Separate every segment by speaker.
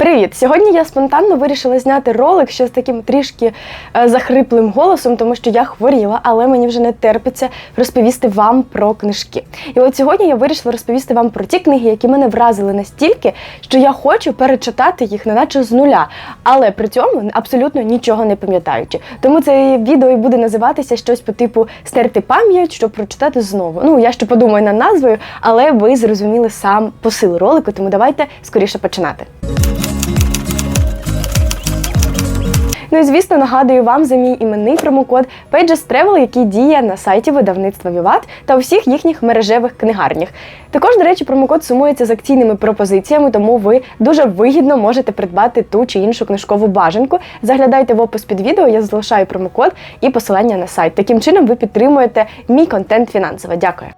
Speaker 1: Привіт! Сьогодні я спонтанно вирішила зняти ролик ще з таким трішки е, захриплим голосом, тому що я хворіла, але мені вже не терпиться розповісти вам про книжки. І от сьогодні я вирішила розповісти вам про ті книги, які мене вразили настільки, що я хочу перечитати їх, неначе з нуля, але при цьому абсолютно нічого не пам'ятаючи. Тому це відео і буде називатися щось по типу стерти пам'ять, щоб прочитати знову. Ну я ще подумаю над назвою, але ви зрозуміли сам посил ролику, тому давайте скоріше починати. Ну і звісно, нагадую вам за мій іменний промокод Pages Travel, який діє на сайті видавництва Віват та у всіх їхніх мережевих книгарнях. Також, до речі, промокод сумується з акційними пропозиціями, тому ви дуже вигідно можете придбати ту чи іншу книжкову бажанку. Заглядайте в опис під відео, я залишаю промокод і посилання на сайт. Таким чином ви підтримуєте мій контент фінансово. Дякую.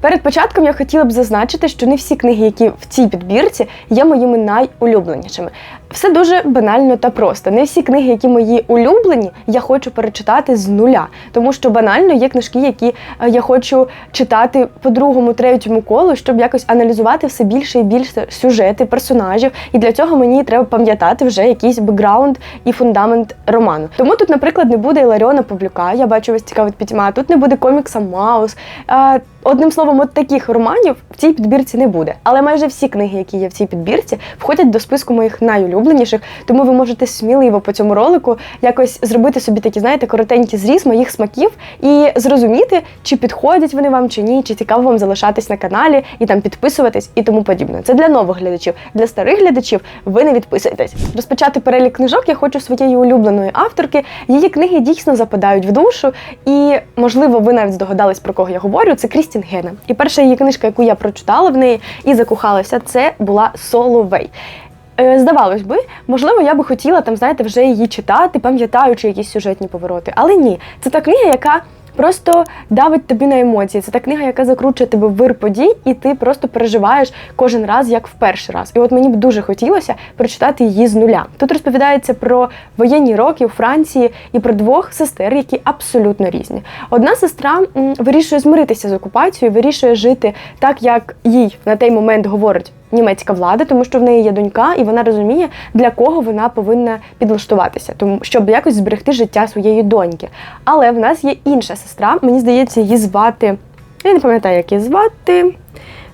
Speaker 1: Перед початком я хотіла б зазначити, що не всі книги, які в цій підбірці, є моїми найулюбленішими. Все дуже банально та просто. Не всі книги, які мої улюблені, я хочу перечитати з нуля. Тому що банально є книжки, які е, я хочу читати по другому, третьому колу, щоб якось аналізувати все більше і більше сюжети, персонажів. І для цього мені треба пам'ятати вже якийсь бекграунд і фундамент роману. Тому тут, наприклад, не буде Іларіона Павлюка, я бачу вас цікавить пітьма, тут не буде комікса Маус. Одним словом, от таких романів в цій підбірці не буде. Але майже всі книги, які є в цій підбірці, входять до списку моїх найулюбленіших. Тому ви можете сміливо по цьому ролику якось зробити собі такі, знаєте, коротенький зріз моїх смаків і зрозуміти, чи підходять вони вам чи ні, чи цікаво вам залишатись на каналі і там підписуватись і тому подібне. Це для нових глядачів. Для старих глядачів ви не відписуєтесь. Розпочати перелік книжок я хочу своєї улюбленої авторки. Її книги дійсно западають в душу, і можливо, ви навіть здогадались про кого я говорю. Це Крістін Гена. І перша її книжка, яку я прочитала в неї і закохалася, це була Соловей. Е, Здавалось би, можливо, я би хотіла там, знаєте, вже її читати, пам'ятаючи якісь сюжетні повороти. Але ні, це та книга, яка просто давить тобі на емоції. Це та книга, яка закручує тебе в вир подій, і ти просто переживаєш кожен раз як в перший раз. І от мені б дуже хотілося прочитати її з нуля. Тут розповідається про воєнні роки у Франції і про двох сестер, які абсолютно різні. Одна сестра вирішує змиритися з окупацією, вирішує жити так, як їй на той момент говорить німецька влада, тому що в неї є донька, і вона розуміє, для кого вона повинна підлаштуватися, тому щоб якось зберегти життя своєї доньки. Але в нас є інша сестра, мені здається, її звати. Я не пам'ятаю, як її звати.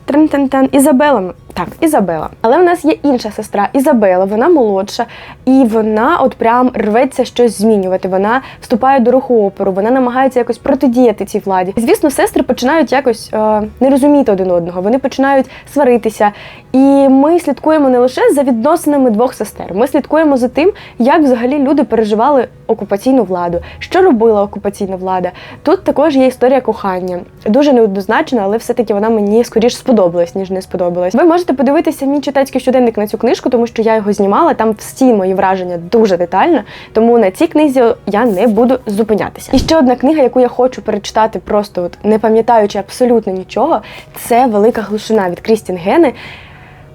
Speaker 1: Трен-тен-тен. Ізабела. Так, Ізабела. Але в нас є інша сестра Ізабела, вона молодша, і вона от прям рветься щось змінювати. Вона вступає до руху опору, вона намагається якось протидіяти цій владі. Звісно, сестри починають якось е, не розуміти один одного, вони починають сваритися. І ми слідкуємо не лише за відносинами двох сестер, ми слідкуємо за тим, як взагалі люди переживали окупаційну владу, що робила окупаційна влада. Тут також є історія кохання, дуже неоднозначна, але все-таки вона мені скоріш сподобалась, ніж не сподобалась. Ви можете подивитися мій читацький щоденник на цю книжку, тому що я його знімала. Там всі мої враження дуже детально. Тому на цій книзі я не буду зупинятися. І ще одна книга, яку я хочу перечитати, просто от не пам'ятаючи абсолютно нічого, це велика глушина від Крістін Гени.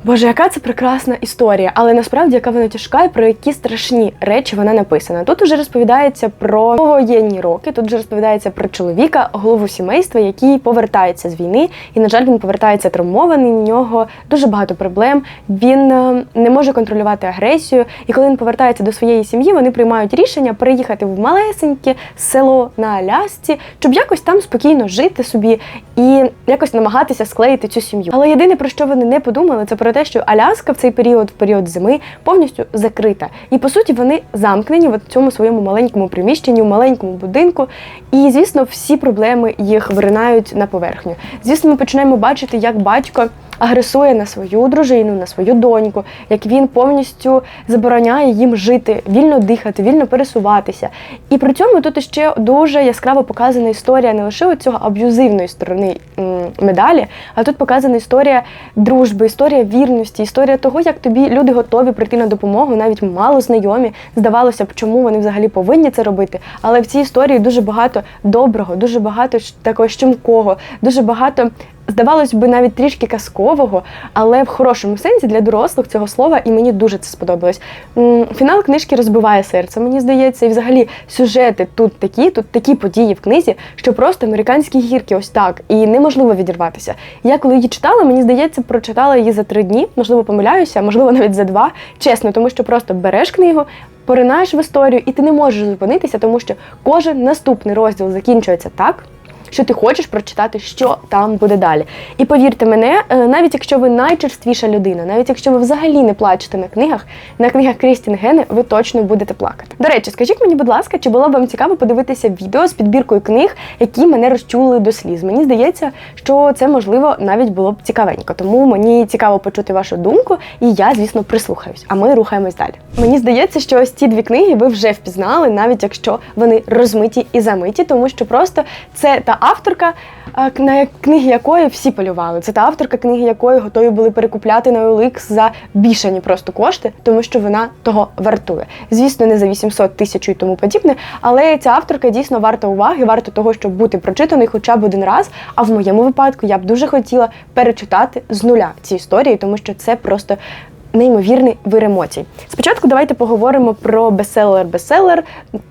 Speaker 1: Боже, яка це прекрасна історія, але насправді яка вона тяжка і про які страшні речі вона написана. Тут уже розповідається про воєнні роки, тут вже розповідається про чоловіка, голову сімейства, який повертається з війни, і, на жаль, він повертається травмований. У нього дуже багато проблем. Він е, не може контролювати агресію. І коли він повертається до своєї сім'ї, вони приймають рішення переїхати в малесеньке село на Алясці, щоб якось там спокійно жити собі і якось намагатися склеїти цю сім'ю. Але єдине про що вони не подумали, це про те, що Аляска в цей період, в період зими, повністю закрита. І по суті вони замкнені в цьому своєму маленькому приміщенні, в маленькому будинку. І звісно, всі проблеми їх виринають на поверхню. Звісно, ми починаємо бачити, як батько. Агресує на свою дружину, на свою доньку, як він повністю забороняє їм жити, вільно дихати, вільно пересуватися. І при цьому тут ще дуже яскраво показана історія не лише цього аб'юзивної сторони медалі, а тут показана історія дружби, історія вірності, історія того, як тобі люди готові прийти на допомогу, навіть мало знайомі. Здавалося б, чому вони взагалі повинні це робити. Але в цій історії дуже багато доброго, дуже багато такого щемкого, дуже багато здавалось би, навіть трішки казкового, але в хорошому сенсі для дорослих цього слова, і мені дуже це сподобалось. Фінал книжки розбиває серце, мені здається, і взагалі сюжети тут такі, тут такі події в книзі, що просто американські гірки, ось так, і неможливо відірватися. Я коли її читала, мені здається, прочитала її за три дні, можливо, помиляюся, можливо, навіть за два. Чесно, тому що просто береш книгу. Поринаєш в історію, і ти не можеш зупинитися, тому що кожен наступний розділ закінчується так, що ти хочеш прочитати, що там буде далі. І повірте мене, е, навіть якщо ви найчерствіша людина, навіть якщо ви взагалі не плачете на книгах, на книгах Крістін Гени ви точно будете плакати. До речі, скажіть мені, будь ласка, чи було б вам цікаво подивитися відео з підбіркою книг, які мене розчули до сліз? Мені здається, що це можливо навіть було б цікавенько. Тому мені цікаво почути вашу думку, і я, звісно, прислухаюсь. А ми рухаємось далі. Мені здається, що ось ці дві книги ви вже впізнали, навіть якщо вони розмиті і замиті, тому що просто це та авторка, на книги якої всі полювали. Це та авторка, книги якої готові були перекупляти на OLX за бішані просто кошти, тому що вона того вартує. Звісно, не за 800 тисяч і тому подібне, але ця авторка дійсно варта уваги, варта того, щоб бути прочитаний хоча б один раз. А в моєму випадку я б дуже хотіла перечитати з нуля ці історії, тому що це просто. Неймовірний вир емоцій. Спочатку давайте поговоримо про бестселер-бестселер,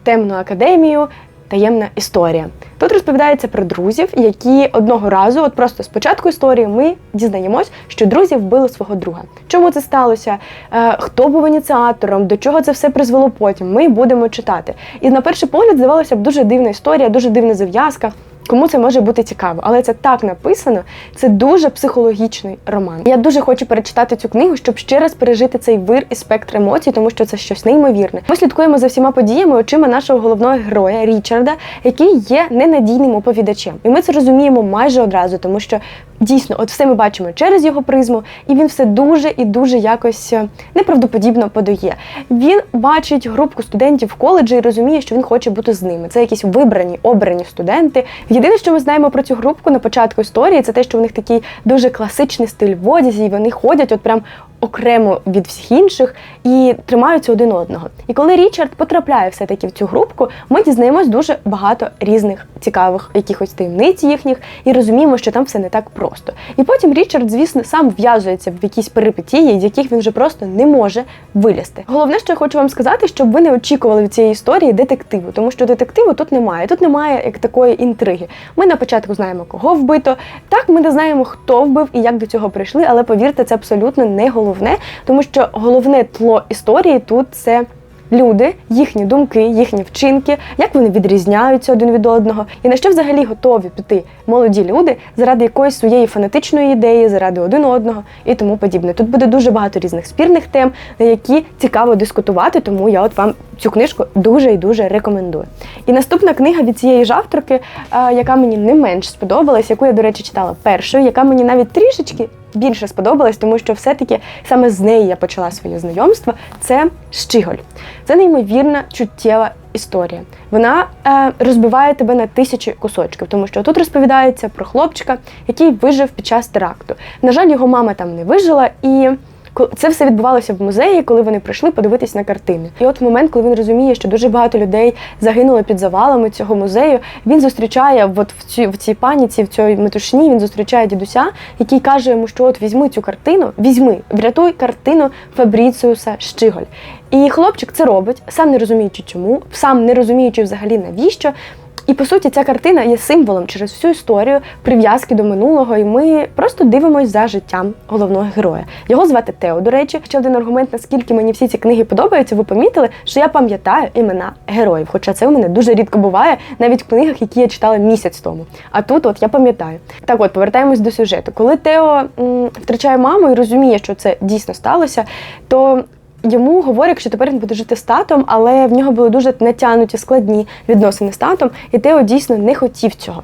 Speaker 1: темну академію, таємна історія. Тут розповідається про друзів, які одного разу, от просто з початку історії, ми дізнаємось, що друзі вбили свого друга. Чому це сталося? Е, хто був ініціатором, до чого це все призвело потім? Ми будемо читати. І на перший погляд здавалося б дуже дивна історія, дуже дивна зав'язка. Кому це може бути цікаво, але це так написано. Це дуже психологічний роман. Я дуже хочу перечитати цю книгу, щоб ще раз пережити цей вир і спектр емоцій, тому що це щось неймовірне. Ми слідкуємо за всіма подіями очима нашого головного героя Річарда, який є ненадійним оповідачем. І ми це розуміємо майже одразу, тому що дійсно, от все ми бачимо через його призму, і він все дуже і дуже якось е, неправдоподібно подає. Він бачить групку студентів в коледжі і розуміє, що він хоче бути з ними. Це якісь вибрані, обрані студенти. Єдине, що ми знаємо про цю групку на початку історії, це те, що у них такий дуже класичний стиль в одязі, і вони ходять от прям окремо від всіх інших і тримаються один одного. І коли Річард потрапляє все-таки в цю групку, ми дізнаємось дуже багато різних цікавих якихось таємниць їхніх і розуміємо, що там все не так просто. І потім Річард, звісно, сам в'язується в якісь перипетії, з яких він вже просто не може вилізти. Головне, що я хочу вам сказати, щоб ви не очікували в цієї історії детективу, тому що детективу тут немає. Тут немає як такої інтриги. Ми на початку знаємо, кого вбито. Так, ми не знаємо, хто вбив і як до цього прийшли, але повірте, це абсолютно не головне, тому що головне тло історії тут це. Люди, їхні думки, їхні вчинки, як вони відрізняються один від одного, і на що взагалі готові піти молоді люди заради якоїсь своєї фанатичної ідеї, заради один одного і тому подібне. Тут буде дуже багато різних спірних тем, на які цікаво дискутувати, тому я от вам цю книжку дуже і дуже рекомендую. І наступна книга від цієї ж авторки, е, яка мені не менш сподобалась, яку я, до речі, читала першою, яка мені навіть трішечки більше сподобалась, тому що все-таки саме з неї я почала своє знайомство. Це Щиголь. Це неймовірна чуттєва історія. Вона е, розбиває тебе на тисячі кусочків, тому що тут розповідається про хлопчика, який вижив під час теракту. На жаль, його мама там не вижила і. Це все відбувалося в музеї, коли вони прийшли подивитись на картини. І от момент, коли він розуміє, що дуже багато людей загинуло під завалами цього музею, він зустрічає от в цій в цій паніці, в цій метушні, він зустрічає дідуся, який каже йому, що от візьми цю картину, візьми, врятуй картину Фабріціуса Щиголь. І хлопчик це робить, сам не розуміючи чому, сам не розуміючи взагалі навіщо. І по суті, ця картина є символом через всю історію прив'язки до минулого, і ми просто дивимося за життям головного героя. Його звати Тео. До речі, ще один аргумент, наскільки мені всі ці книги подобаються, ви помітили, що я пам'ятаю імена героїв. Хоча це у мене дуже рідко буває, навіть в книгах, які я читала місяць тому. А тут, от я пам'ятаю. Так, от повертаємось до сюжету. Коли Тео м, втрачає маму і розуміє, що це дійсно сталося, то Йому говорять, що тепер він буде жити з татом, але в нього були дуже натягнуті складні відносини з татом, і Тео дійсно не хотів цього.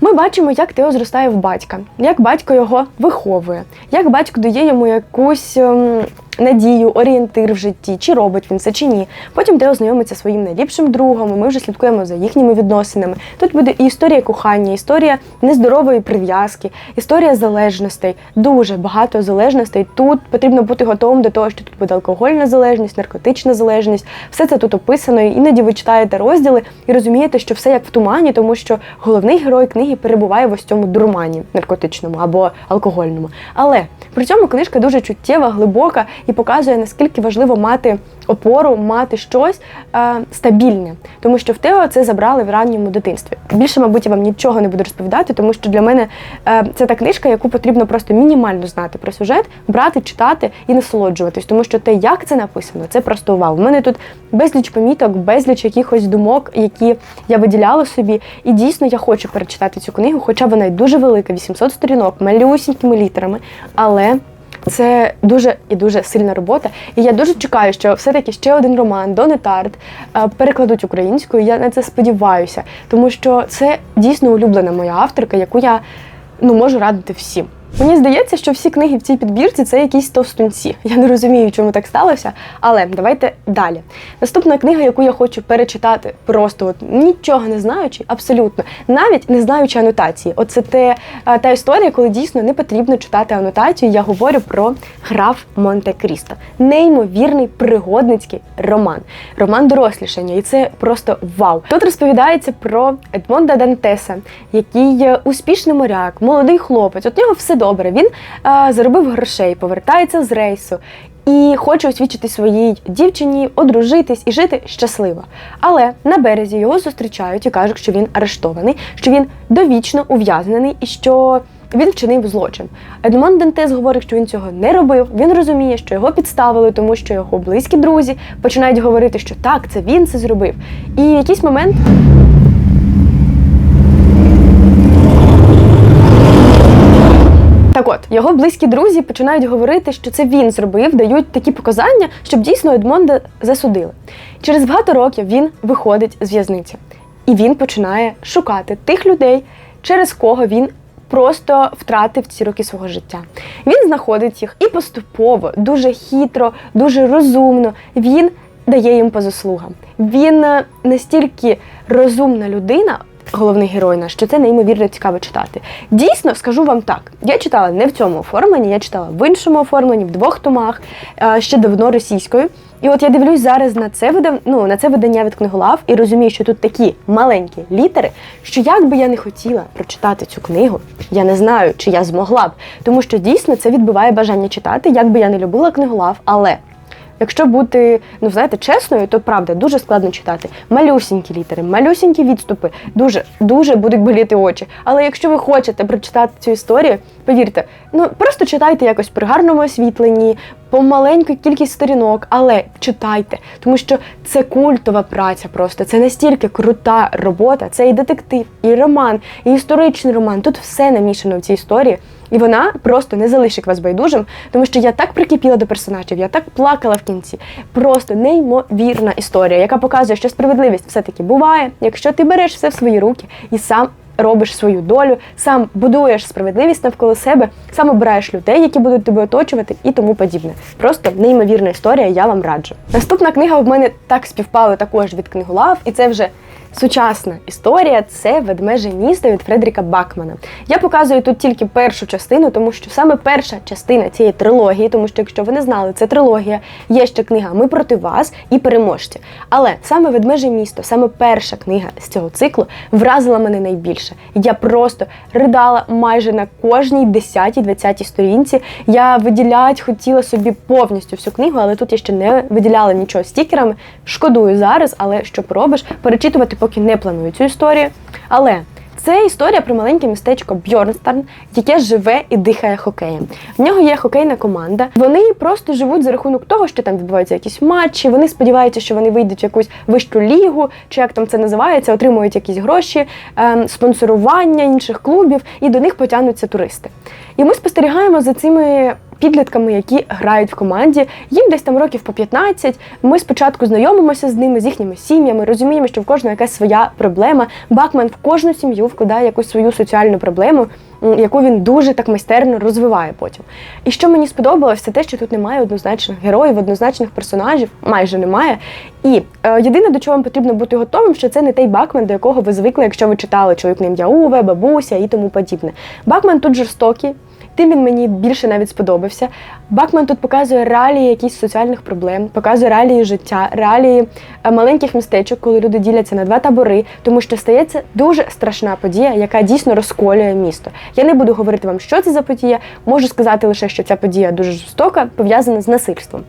Speaker 1: Ми бачимо, як Тео зростає в батька, як батько його виховує, як батько дає йому якусь ем, надію, орієнтир в житті, чи робить він це чи ні. Потім де ознайомиться своїм найліпшим другом. і Ми вже слідкуємо за їхніми відносинами. Тут буде і історія кохання, історія нездорової прив'язки, історія залежностей. Дуже багато залежностей. Тут потрібно бути готовим до того, що тут буде алкогольна залежність, наркотична залежність. Все це тут описано. І Іноді ви читаєте розділи і розумієте, що все як в тумані, тому що головний герой книги перебуває в ось цьому дурмані наркотичному або алкогольному. Але при цьому книжка дуже чуттєва, глибока і показує, наскільки важливо мати опору, мати щось е, стабільне, тому що в Тео це забрали в ранньому дитинстві. Більше, мабуть, я вам нічого не буду розповідати, тому що для мене е, це та книжка, яку потрібно просто мінімально знати про сюжет, брати, читати і насолоджуватись, тому що те, як це написано, це просто вау. У мене тут безліч поміток, безліч якихось думок, які я виділяла собі. І дійсно я хочу перечитати цю книгу, хоча вона й дуже велика, 800 сторінок, малюсінькими літерами, але. Це дуже і дуже сильна робота. І я дуже чекаю, що все-таки ще один роман Дони Тарт е, перекладуть українською. Я на це сподіваюся, тому що це дійсно улюблена моя авторка, яку я ну можу радити всім. Мені здається, що всі книги в цій підбірці це якісь товстунці. Я не розумію, чому так сталося. Але давайте далі. Наступна книга, яку я хочу перечитати, просто от нічого не знаючи, абсолютно, навіть не знаючи анотації. Оце те та історія, коли дійсно не потрібно читати анотацію. Я говорю про граф Монте-Крісто. Неймовірний пригодницький роман. Роман дорослішання, і це просто вау. Тут розповідається про Едмонда Дантеса, який успішний моряк, молодий хлопець. От нього все добре. Він е, заробив грошей, повертається з рейсу. І хоче освідчити своїй дівчині, одружитись і жити щасливо. Але на березі його зустрічають і кажуть, що він арештований, що він довічно ув'язнений і що він вчинив злочин. Едмон Дантес говорить, що він цього не робив. Він розуміє, що його підставили, тому що його близькі друзі починають говорити, що так, це він це зробив. І в якийсь момент. От, його близькі друзі починають говорити, що це він зробив, дають такі показання, щоб дійсно Едмонда засудили. Через багато років він виходить з в'язниці, і він починає шукати тих людей, через кого він просто втратив ці роки свого життя. Він знаходить їх і поступово, дуже хитро, дуже розумно. Він дає їм по заслугам. Він е, настільки розумна людина. Головний герой наш, що це неймовірно цікаво читати. Дійсно, скажу вам так: я читала не в цьому оформленні, я читала в іншому оформленні, в двох томах, е, ще давно російською. І от я дивлюсь зараз на це видав... ну, на це видання від книголав і розумію, що тут такі маленькі літери, що як би я не хотіла прочитати цю книгу, я не знаю, чи я змогла б, тому що дійсно це відбиває бажання читати, як би я не любила книголав, але. Якщо бути, ну знаєте, чесною, то правда дуже складно читати. Малюсінькі літери, малюсінькі відступи, дуже дуже будуть боліти очі. Але якщо ви хочете прочитати цю історію, повірте, ну просто читайте якось при гарному освітленні, по маленьку кількість сторінок, але читайте, тому що це культова праця. Просто це настільки крута робота. Це і детектив, і роман, і історичний роман. Тут все намішано в цій історії. І вона просто не залишить вас байдужим, тому що я так прикипіла до персонажів, я так плакала в кінці. Просто неймовірна історія, яка показує, що справедливість все-таки буває, якщо ти береш все в свої руки і сам. Робиш свою долю, сам будуєш справедливість навколо себе, сам обираєш людей, які будуть тебе оточувати, і тому подібне. Просто неймовірна історія. Я вам раджу. Наступна книга в мене так співпала також від книголав, і це вже Сучасна історія це ведмеже місто від Фредеріка Бакмана. Я показую тут тільки першу частину, тому що саме перша частина цієї трилогії, тому що, якщо ви не знали, це трилогія, є ще книга Ми проти вас і переможці. Але саме ведмеже місто, саме перша книга з цього циклу вразила мене найбільше. Я просто ридала майже на кожній 10-20 сторінці. Я виділять хотіла собі повністю всю книгу, але тут я ще не виділяла нічого стікерами. Шкодую зараз, але що поробиш, перечитувати поки не планую цю історію. Але це історія про маленьке містечко Бьорнстарн, яке живе і дихає хокеєм. В нього є хокейна команда. Вони просто живуть за рахунок того, що там відбуваються якісь матчі. Вони сподіваються, що вони вийдуть в якусь вищу лігу, чи як там це називається, отримують якісь гроші, ем, спонсорування інших клубів, і до них потягнуться туристи. І ми спостерігаємо за цими підлітками, які грають в команді. Їм десь там років по 15. Ми спочатку знайомимося з ними, з їхніми сім'ями, розуміємо, що в кожного якась своя проблема. Бакмен в кожну сім'ю вкладає якусь свою соціальну проблему, яку він дуже так майстерно розвиває потім. І що мені сподобалось, це те, що тут немає однозначних героїв, однозначних персонажів, майже немає. І е, єдине, до чого вам потрібно бути готовим, що це не той Бакмен, до якого ви звикли, якщо ви читали чоловік на ім'я Уве, бабуся і тому подібне. Бакмен тут жорстокий. Тим він мені більше навіть сподобався. Бакман тут показує реалії якісь соціальних проблем, показує реалії життя, реалії е, маленьких містечок, коли люди діляться на два табори, тому що стається дуже страшна подія, яка дійсно розколює місто. Я не буду говорити вам, що це за подія. Можу сказати лише, що ця подія дуже жорстока, пов'язана з насильством.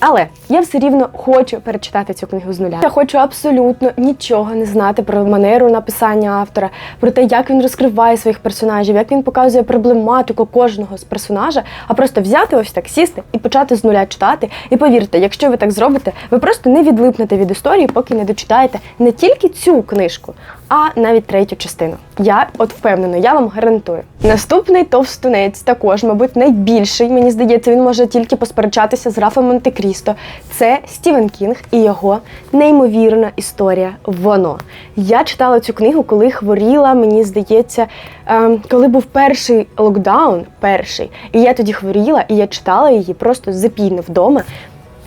Speaker 1: Але я все рівно хочу перечитати цю книгу з нуля. Я хочу абсолютно нічого не знати про манеру написання автора, про те, як він розкриває своїх персонажів, як він показує проблематику кожного з персонажа, а просто взяти ось так сісти і почати з нуля читати. І повірте, якщо ви так зробите, ви просто не відлипнете від історії, поки не дочитаєте не тільки цю книжку, а навіть третю частину. Я от впевнена, я вам гарантую. Наступний товстунець також, мабуть, найбільший. Мені здається, він може тільки посперечатися з Рафом Монте-Крісто. Це Стівен Кінг і його неймовірна історія. Воно. Я читала цю книгу, коли хворіла. Мені здається, ем, коли був перший локдаун, перший, і я тоді хворіла, і я читала її просто запійно вдома.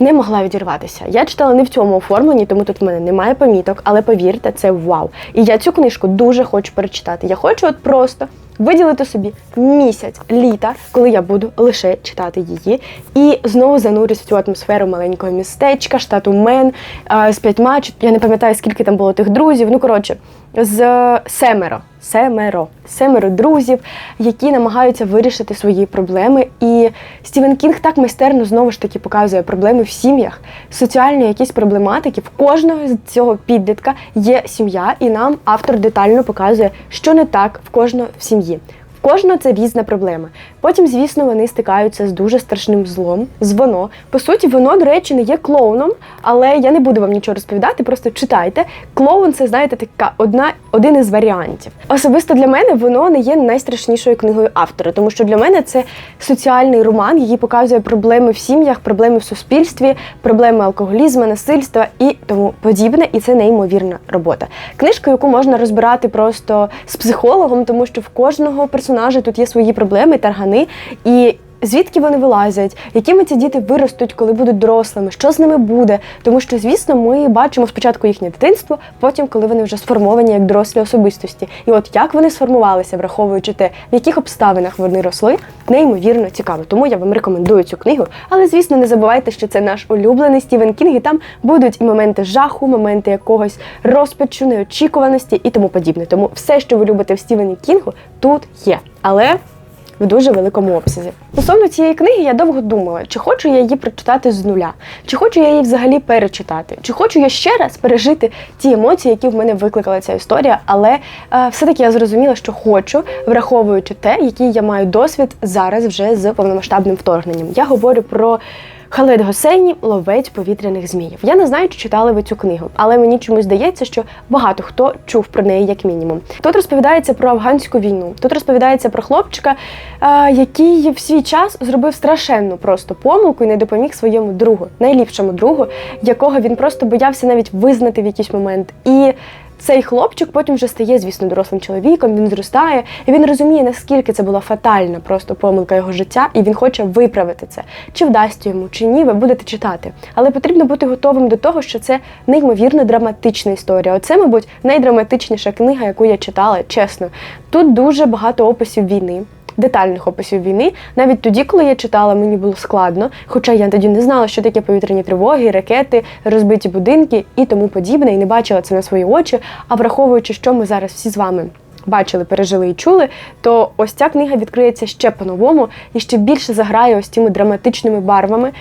Speaker 1: Не могла відірватися. Я читала не в цьому оформленні, тому тут в мене немає поміток, але повірте, це вау. І я цю книжку дуже хочу перечитати. Я хочу от просто виділити собі місяць літа, коли я буду лише читати її, і знову занурюсь в цю атмосферу маленького містечка, штату Мен е, з п'ятьма. Я не пам'ятаю, скільки там було тих друзів. Ну коротше, з семеро. Семеро, семеро друзів, які намагаються вирішити свої проблеми. І Стівен Кінг так майстерно знову ж таки показує проблеми в сім'ях, соціальні якісь проблематики. В кожного з цього підлітка є сім'я, і нам автор детально показує, що не так в кожного в сім'ї. В кожного це різна проблема. Потім, звісно, вони стикаються з дуже страшним злом, з воно. По суті, воно, до речі, не є клоуном, але я не буду вам нічого розповідати, просто читайте. Клоун це, знаєте, така одна, один із варіантів. Особисто для мене воно не є найстрашнішою книгою автора, тому що для мене це соціальний роман, який показує проблеми в сім'ях, проблеми в суспільстві, проблеми алкоголізму, насильства і тому подібне. І це неймовірна робота. Книжка, яку можна розбирати просто з психологом, тому що в кожного персонажа тут є свої проблеми, таргани і. Звідки вони вилазять, якими ці діти виростуть, коли будуть дорослими, що з ними буде? Тому що, звісно, ми бачимо спочатку їхнє дитинство, потім, коли вони вже сформовані як дорослі особистості. І от як вони сформувалися, враховуючи те, в яких обставинах вони росли, неймовірно цікаво. Тому я вам рекомендую цю книгу. Але, звісно, не забувайте, що це наш улюблений Стівен Кінг, і там будуть і моменти жаху, моменти якогось розпачу, неочікуваності і тому подібне. Тому все, що ви любите в Стівені Кінгу, тут є. Але в дуже великому обсязі. Стосовно цієї книги я довго думала, чи хочу я її прочитати з нуля, чи хочу я її взагалі перечитати, чи хочу я ще раз пережити ті емоції, які в мене викликала ця історія. Але е, все-таки я зрозуміла, що хочу, враховуючи те, який я маю досвід зараз вже з повномасштабним вторгненням. Я говорю про. Халед Госейні ловець повітряних зміїв. Я не знаю, чи читали ви цю книгу, але мені чомусь здається, що багато хто чув про неї як мінімум. Тут розповідається про афганську війну. Тут розповідається про хлопчика, який в свій час зробив страшенну просто помилку і не допоміг своєму другу, найліпшому другу, якого він просто боявся навіть визнати в якийсь момент. І цей хлопчик потім вже стає, звісно, дорослим чоловіком, він зростає, і він розуміє, наскільки це була фатальна просто помилка його життя, і він хоче виправити це. Чи вдасться йому, чи ні, ви будете читати. Але потрібно бути готовим до того, що це неймовірно драматична історія. Оце, мабуть, найдраматичніша книга, яку я читала, чесно. Тут дуже багато описів війни. Детальних описів війни, навіть тоді, коли я читала, мені було складно, хоча я тоді не знала, що таке повітряні тривоги, ракети, розбиті будинки і тому подібне, і не бачила це на свої очі. А враховуючи, що ми зараз всі з вами бачили, пережили і чули, то ось ця книга відкриється ще по-новому і ще більше заграє ось цими драматичними барвами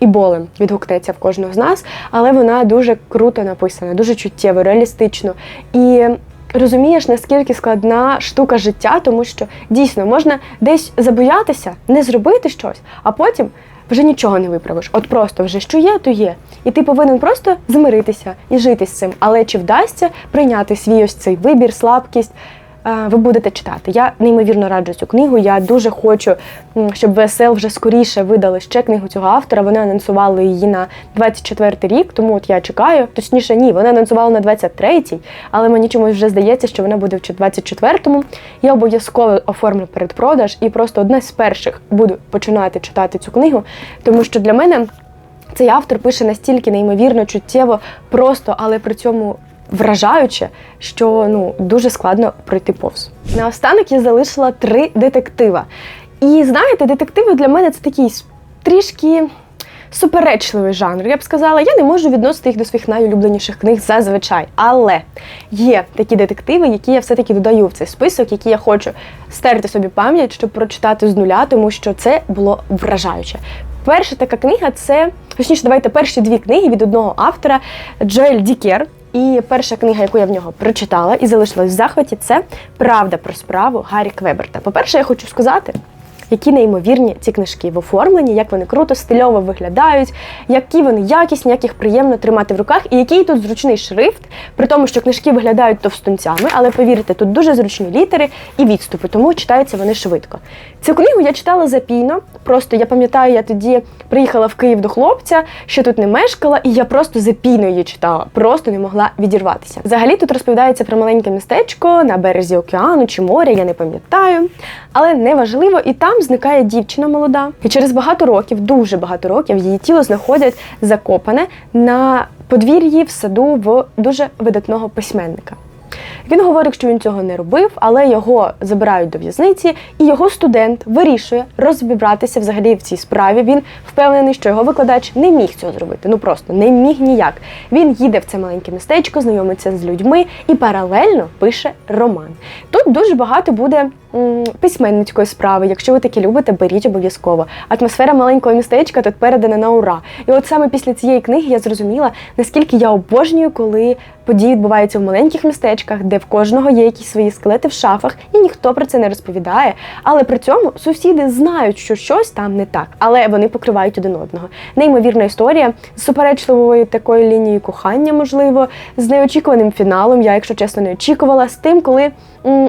Speaker 1: і болем відгукнеться в кожного з нас, але вона дуже круто написана, дуже чуттєво, реалістично. І розумієш, наскільки складна штука життя, тому що дійсно можна десь забоятися, не зробити щось, а потім. Вже нічого не виправиш. От просто вже що є, то є. І ти повинен просто змиритися і жити з цим. Але чи вдасться прийняти свій ось цей вибір, слабкість? Ви будете читати. Я неймовірно раджу цю книгу. Я дуже хочу, щоб ВСЛ вже скоріше видали ще книгу цього автора. Вони анонсували її на 24 рік, тому от я чекаю. Точніше, ні, вони анонсували на 23-й, але мені чомусь вже здається, що вона буде в 24-му. Я обов'язково оформлю передпродаж і просто одне з перших буду починати читати цю книгу, тому що для мене. Цей автор пише настільки неймовірно, чуттєво, просто, але при цьому вражаюче, що ну дуже складно пройти повз. Наостанок я залишила три детектива. І знаєте, детективи для мене це такий трішки. Суперечливий жанр, я б сказала, я не можу відносити їх до своїх найулюбленіших книг зазвичай. Але є такі детективи, які я все-таки додаю в цей список, які я хочу стерти собі пам'ять, щоб прочитати з нуля, тому що це було вражаюче. Перша така книга це, точніше, давайте перші дві книги від одного автора Джоель Дікер. І перша книга, яку я в нього прочитала і залишилась в захваті, це Правда про справу Гаррі Квеберта. По-перше, я хочу сказати, які неймовірні ці книжки в оформленні, як вони круто, стильово виглядають, які вони якісні, як їх приємно тримати в руках, і який тут зручний шрифт, при тому, що книжки виглядають товстунцями, але повірте, тут дуже зручні літери і відступи, тому читаються вони швидко. Цю книгу я читала запійно. Просто я пам'ятаю, я тоді приїхала в Київ до хлопця, ще тут не мешкала, і я просто запійно її читала, просто не могла відірватися. Взагалі тут розповідається про маленьке містечко на березі океану чи моря, я не пам'ятаю, але неважливо, і там зникає дівчина молода. І через багато років, дуже багато років, її тіло знаходять закопане на подвір'ї в саду в дуже видатного письменника. Він говорить, що він цього не робив, але його забирають до в'язниці, і його студент вирішує розібратися взагалі в цій справі. Він впевнений, що його викладач не міг цього зробити. Ну просто не міг ніяк. Він їде в це маленьке містечко, знайомиться з людьми і паралельно пише роман. Тут дуже багато буде письменницької справи. Якщо ви такі любите, беріть обов'язково. Атмосфера маленького містечка тут передана на ура. І от саме після цієї книги я зрозуміла, наскільки я обожнюю, коли події відбуваються в маленьких містечках, де в кожного є якісь свої скелети в шафах, і ніхто про це не розповідає. Але при цьому сусіди знають, що щось там не так, але вони покривають один одного. Неймовірна історія з суперечливою такою лінією кохання, можливо, з неочікуваним фіналом. Я, якщо чесно, не очікувала з тим, коли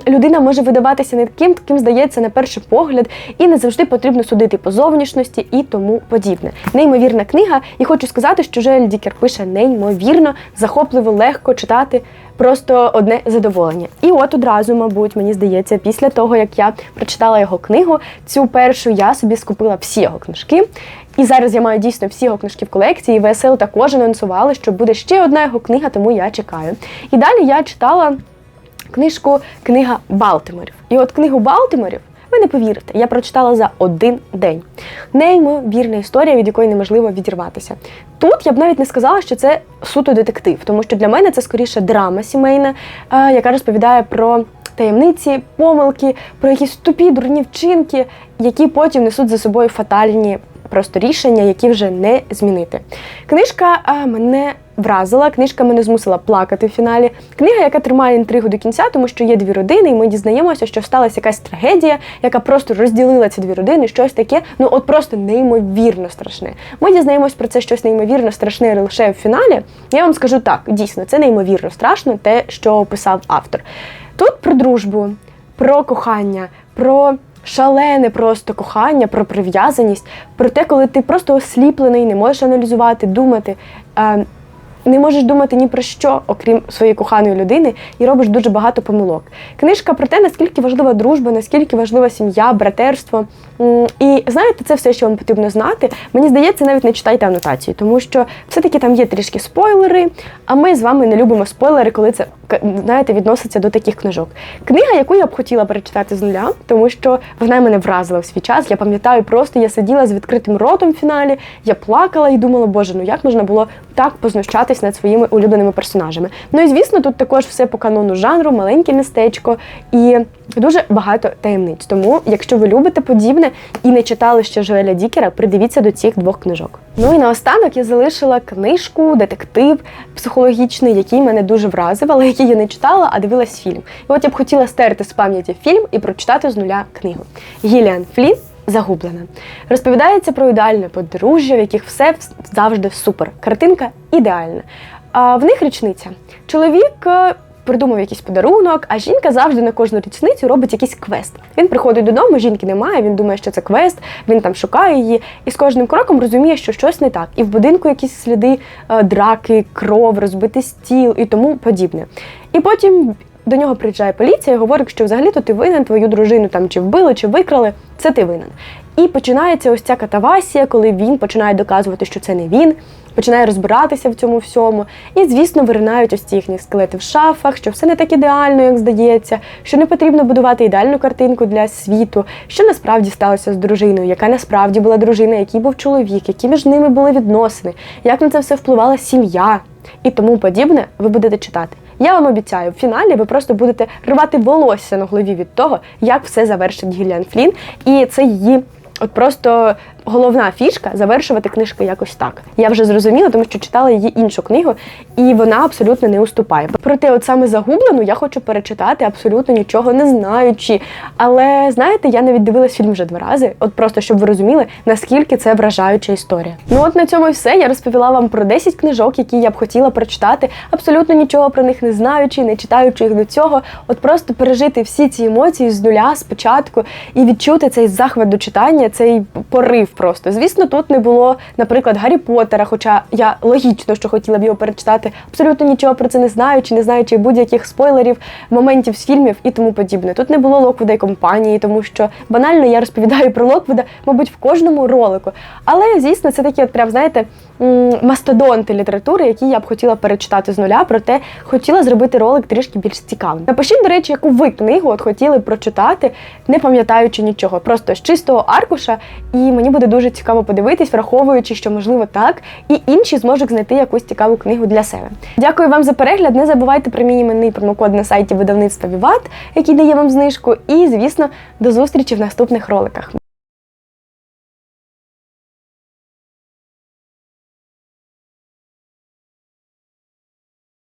Speaker 1: людина може видаватися не таким, ким здається на перший погляд, і не завжди потрібно судити по зовнішності і тому подібне. Неймовірна книга, і хочу сказати, що Жоель Дікер пише неймовірно, захопливо, легко читати. Просто одне задоволення. І от одразу, мабуть, мені здається, після того, як я прочитала його книгу, цю першу я собі скупила всі його книжки. І зараз я маю дійсно всі його книжки в колекції. І ВСЛ також анонсували, що буде ще одна його книга, тому я чекаю. І далі я читала книжку Книга Балтиморів. І от книгу Балтиморів. Ви не повірите, я прочитала за один день. Неймовірна історія, від якої неможливо відірватися. Тут я б навіть не сказала, що це суто детектив, тому що для мене це скоріше драма сімейна, е, яка розповідає про таємниці, помилки, про якісь тупі дурні вчинки, які потім несуть за собою фатальні просто рішення, які вже не змінити. Книжка мене вразила, книжка мене змусила плакати в фіналі. Книга, яка тримає інтригу до кінця, тому що є дві родини, і ми дізнаємося, що сталася якась трагедія, яка просто розділила ці дві родини, щось таке, ну от просто неймовірно страшне. Ми дізнаємось про це щось неймовірно страшне лише в фіналі. Я вам скажу так, дійсно, це неймовірно страшно, те, що описав автор. Тут про дружбу, про кохання, про шалене просто кохання, про прив'язаність, про те, коли ти просто осліплений, не можеш аналізувати, думати. Е, не можеш думати ні про що, окрім своєї коханої людини, і робиш дуже багато помилок. Книжка про те, наскільки важлива дружба, наскільки важлива сім'я, братерство. І знаєте, це все, що вам потрібно знати. Мені здається, навіть не читайте анотації, тому що все-таки там є трішки спойлери, а ми з вами не любимо спойлери, коли це знаєте, відноситься до таких книжок. Книга, яку я б хотіла перечитати з нуля, тому що вона мене вразила в свій час. Я пам'ятаю, просто я сиділа з відкритим ротом в фіналі, я плакала і думала, боже, ну як можна було так познущатись над своїми улюбленими персонажами. Ну і звісно, тут також все по канону жанру, маленьке містечко і дуже багато таємниць. Тому, якщо ви любите подібне і не читали ще Жоеля Дікера, придивіться до цих двох книжок. Ну і наостанок я залишила книжку, детектив психологічний, який мене дуже вразив, але який я не читала, а дивилась фільм. І от я б хотіла стерти з пам'яті фільм і прочитати з нуля книгу. Гіліан Флін Загублена. Розповідається про ідеальне подружжя, в яких все завжди супер. Картинка ідеальна. А в них річниця. Чоловік е, придумав якийсь подарунок, а жінка завжди на кожну річницю робить якийсь квест. Він приходить додому, жінки немає, він думає, що це квест, він там шукає її, і з кожним кроком розуміє, що щось не так. І в будинку якісь сліди е, драки, кров, розбитий стіл і тому подібне. І потім до нього приїжджає поліція і говорить, що взагалі-то ти винен, твою дружину там чи вбили, чи викрали, це ти винен. І починається ось ця катавасія, коли він починає доказувати, що це не він, починає розбиратися в цьому всьому. І, звісно, виринають ось ці їхні скелети в шафах, що все не так ідеально, як здається, що не потрібно будувати ідеальну картинку для світу, що насправді сталося з дружиною, яка насправді була дружина, який був чоловік, які між ними були відносини, як на це все впливала сім'я і тому подібне, ви будете читати. Я вам обіцяю, в фіналі ви просто будете рвати волосся на голові від того, як все завершить Гіліан Флін, і це її. От просто головна фішка завершувати книжки якось так. Я вже зрозуміла, тому що читала її іншу книгу, і вона абсолютно не уступає. Проте, от саме загублену, я хочу перечитати абсолютно нічого не знаючи. Але знаєте, я навіть дивилась фільм вже два рази, от просто щоб ви розуміли, наскільки це вражаюча історія. Ну от на цьому і все. Я розповіла вам про 10 книжок, які я б хотіла прочитати, абсолютно нічого про них не знаючи, не читаючи їх до цього. От просто пережити всі ці емоції з нуля, спочатку, і відчути цей захват до читання, цей порив просто. Звісно, тут не було, наприклад, Гаррі Поттера, хоча я логічно, що хотіла б його перечитати, абсолютно нічого про це не знаючи, не знаючи будь-яких спойлерів, моментів з фільмів і тому подібне. Тут не було Локвуда і компанії, тому що банально я розповідаю про Локвуда, мабуть, в кожному ролику. Але, звісно, це такі, от прям, знаєте, мастодонти літератури, які я б хотіла перечитати з нуля, проте хотіла зробити ролик трішки більш цікавим. Напишіть, до речі, яку ви книгу от хотіли прочитати, не пам'ятаючи нічого, просто з чистого аркуша, і мені буде дуже цікаво подивитись, враховуючи, що можливо так, і інші зможуть знайти якусь цікаву книгу для себе. Дякую вам за перегляд. Не забувайте про мій іменний промокод на сайті видавництва Віват, який дає вам знижку. І, звісно, до зустрічі в наступних роликах.